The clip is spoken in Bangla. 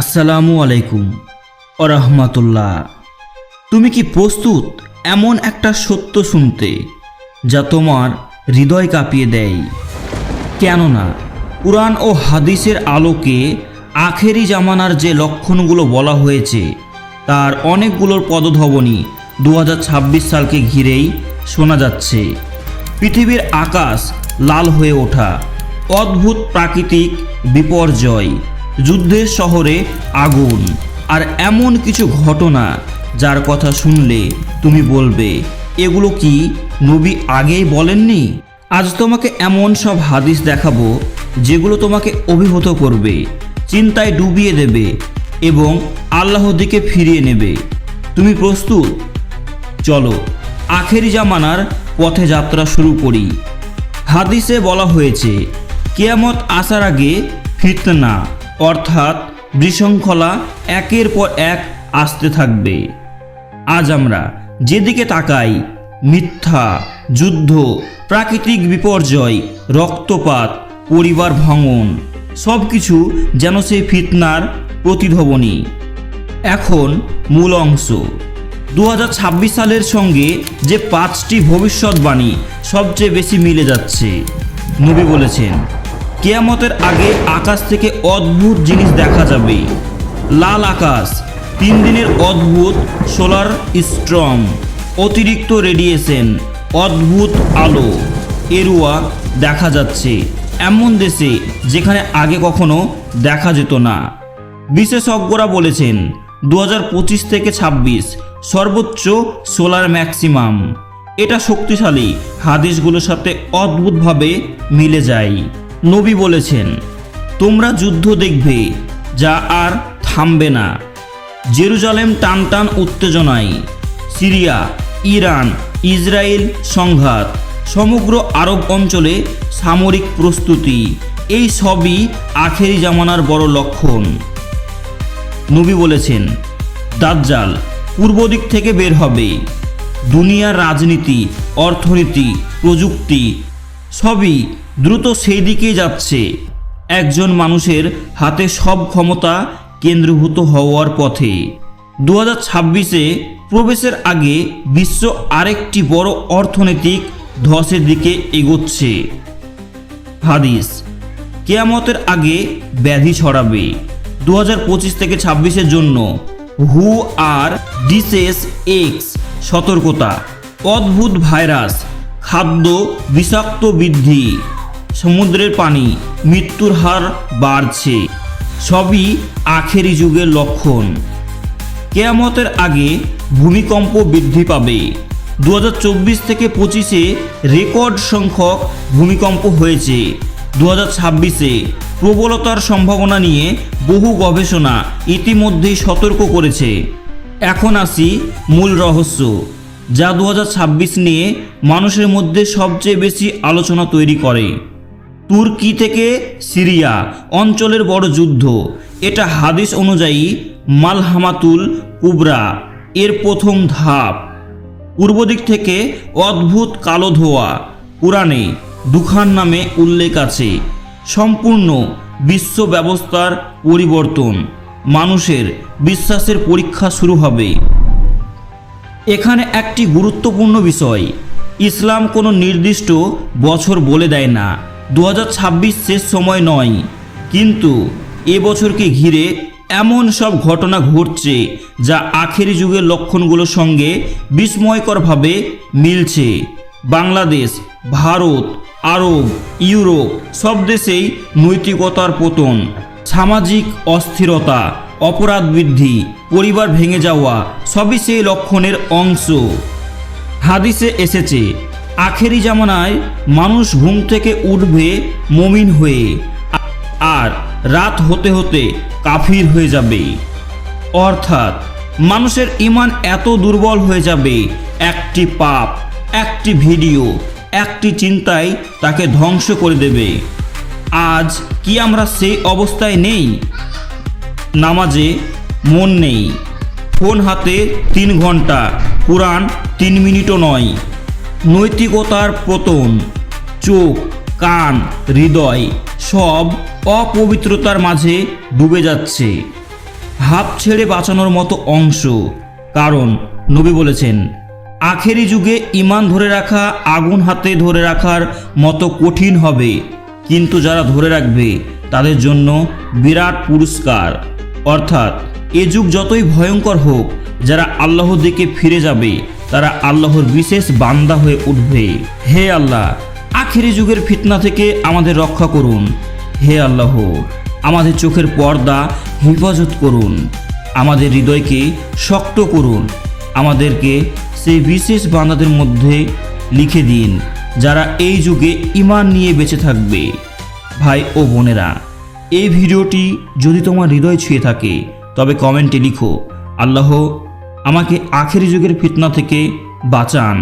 আসসালামু আলাইকুম। রহমতুল্লাহ। তুমি কি প্রস্তুত এমন একটা সত্য শুনতে যা তোমার হৃদয় কাঁপিয়ে দেয়? কেননা কুরআন ও হাদিসের আলোকে আখেরি জামানার যে লক্ষণগুলো বলা হয়েছে, তার অনেকগুলোর পদধবনী দু হাজার ছাব্বিশ সালকে ঘিরেই শোনা যাচ্ছে। পৃথিবীর আকাশ লাল হয়ে ওঠা, অদ্ভুত প্রাকৃতিক বিপর্যয় যুদ্ধের শহরে আগুন। আর এমন কিছু ঘটনা যার কথা শুনলে তুমি বলবে, এগুলো কি নবী আগেই বলেননি? আজ তোমাকে এমন সব হাদিস দেখাবো, যেগুলো তোমাকে অভিভূত করবে, চিন্তায় ডুবিয়ে দেবে এবং আল্লাহর দিকে ফিরিয়ে নেবে। তুমি প্রস্তুত? চলো, আখেরি জামানার পথে যাত্রা শুরু করি। হাদিসে বলা হয়েছে, কেয়ামত আসার আগে ফিতনা অর্থাৎ বিশৃঙ্খলা একের পর এক আসতে থাকবে। আজ আমরা যেদিকে তাকাই, মিথ্যা, যুদ্ধ, প্রাকৃতিক বিপর্যয়, রক্তপাত, পরিবার ভাঙন সব কিছু যেন সেই ফিতনার প্রতিধ্বনি। এখন মূল অংশ। দু হাজার ছাব্বিশ সালের সঙ্গে যে পাঁচটি ভবিষ্যৎবাণী সবচেয়ে বেশি মিলে যাচ্ছে, নবী বলেছেন কেয়ামতের আগে আকাশ থেকে অদ্ভুত জিনিস দেখা যাবে। লাল আকাশ, তিন দিনের অদ্ভুত, সোলার স্ট্রম অতিরিক্ত রেডিয়েশন, অদ্ভুত আলো, এরুয়া দেখা যাচ্ছে। এমন দেশে যেখানে আগে কখনো দেখা যেত না। বিশেষজ্ঞরা বলেছেন দু হাজার পঁচিশ থেকে ২৬ সর্বোচ্চ সোলার ম্যাক্সিমাম। এটা শক্তিশালী, হাদিসগুলোর সাথে অদ্ভুতভাবে মিলে যায়। নবী বলেছেন, তোমরা যুদ্ধ দেখবে যা আর থামবে না। জেরুজালেম টান টান উত্তেজনায়, সিরিয়া, ইরান, ইসরায়েল সংঘাত, সমগ্র আরব অঞ্চলে সামরিক প্রস্তুতি, এই সবই আখেরি জামানার বড় লক্ষণ। নবী বলেছেন, দাজ্জাল পূর্ব দিক থেকে বের হবে। দুনিয়ার রাজনীতি, অর্থনীতি, প্রযুক্তি, সবই দ্রুত সেই দিকেই যাচ্ছে। একজন মানুষের হাতে সব ক্ষমতা কেন্দ্রীভূত হওয়ার পথে। দু হাজার ছাব্বিশে প্রবেশের আগে বিশ্ব আরেকটি বড় অর্থনৈতিক ধসের দিকে এগোচ্ছে। হাদিস, কেয়ামতের আগে ব্যাধি ছড়াবে। দু হাজার পঁচিশ থেকে ছাব্বিশের জন্য হু আর ডিসেস এক্স, সতর্কতা, অদ্ভুত ভাইরাস, খাদ্য বিষাক্ত বৃদ্ধি। সমুদ্রের পানি, মৃত্যুর হার বাড়ছে। সবই আখেরি যুগের লক্ষণ। কেয়ামতের আগে ভূমিকম্প বৃদ্ধি পাবে। দু হাজার চব্বিশ থেকে পঁচিশে রেকর্ড সংখ্যক ভূমিকম্প হয়েছে। দু ছাব্বিশে প্রবলতার সম্ভাবনা নিয়ে বহু গবেষণা ইতিমধ্যেই সতর্ক করেছে। এখন আসি মূল রহস্য, যা দু হাজার ছাব্বিশ নিয়ে মানুষের মধ্যে সবচেয়ে বেশি আলোচনা তৈরি করে। তুর্কি থেকে সিরিয়া, অঞ্চলের বড় যুদ্ধ। এটা হাদিস অনুযায়ী মালহামাতুল কুবরা, এর প্রথম ধাপ। পূর্ব দিক থেকে অদ্ভুত কালো ধোয়া, পুরাণে দুখান নামে উল্লেখ আছে। সম্পূর্ণ বিশ্ব ব্যবস্থার পরিবর্তন, মানুষের বিশ্বাসের পরীক্ষা শুরু হবে। এখানে একটি গুরুত্বপূর্ণ বিষয়, ইসলাম কোনো নির্দিষ্ট বছর বলে দেয় না। দু হাজার ছাব্বিশ শেষ সময় নয়। কিন্তু এ বছরকে ঘিরে এমন সব ঘটনা ঘটছে যা আখেরি যুগের লক্ষণগুলোর সঙ্গে বিস্ময়করভাবে মিলছে। বাংলাদেশ, ভারত, আরব, ইউরোপ সব দেশেই নৈতিকতার পতন, সামাজিক অস্থিরতা, অপরাধ বৃদ্ধি, পরিবার ভেঙে যাওয়া সবই সেই লক্ষণের অংশ। হাদিসে এসেছে আখেরি জামানায় মানুষ ঘুম থেকে উঠবে মমিন হয়ে, আর রাত হতে হতে কাফির হয়ে যাবে। অর্থাৎ মানুষের ইমান এত দুর্বল হয়ে যাবে, একটি পাপ, একটি ভিডিও, একটি চিন্তায় তাকে ধ্বংস করে দেবে। আজ কি আমরা সেই অবস্থায় নেই? নামাজে মন নেই। ফোন হাতে তিন ঘণ্টা, কোরআন তিন মিনিটও নয়। নৈতিকতার পতন, চোখ, কান, হৃদয় সব অপবিত্রতার মাঝে ডুবে যাচ্ছে। হাফ ছেড়ে বাঁচানোর মতো অংশ, কারণ নবী বলেছেন, আখেরি যুগে ইমান ধরে রাখা, আগুন হাতে ধরে রাখার মতো কঠিন হবে। কিন্তু যারা ধরে রাখবে, তাদের জন্য বিরাট পুরস্কার। অর্থাৎ, এ যুগ যতই ভয়ঙ্কর হোক, যারা আল্লাহর দিকে ফিরে যাবে তারা আল্লাহর বিশেষ বান্দা হয়ে উঠবে। হে আল্লাহ, আখেরি যুগের ফিতনা থেকে আমাদের রক্ষা করুন। হে আল্লাহ, আমাদের চোখের পর্দা হেফাজত করুন। আমাদের হৃদয়কে শক্ত করুন। আমাদেরকে সেই বিশেষ বান্দাদের মধ্যে লিখে দিন, যারা এই যুগে ইমান নিয়ে বেঁচে থাকবে। ভাই ও বোনেরা, এই ভিডিওটি যদি তোমার হৃদয় ছুঁয়ে থাকে, তবে কমেন্টে লিখো, আল্লাহ আমাকে আখেরি যুগের ফিতনা থেকে বাঁচান।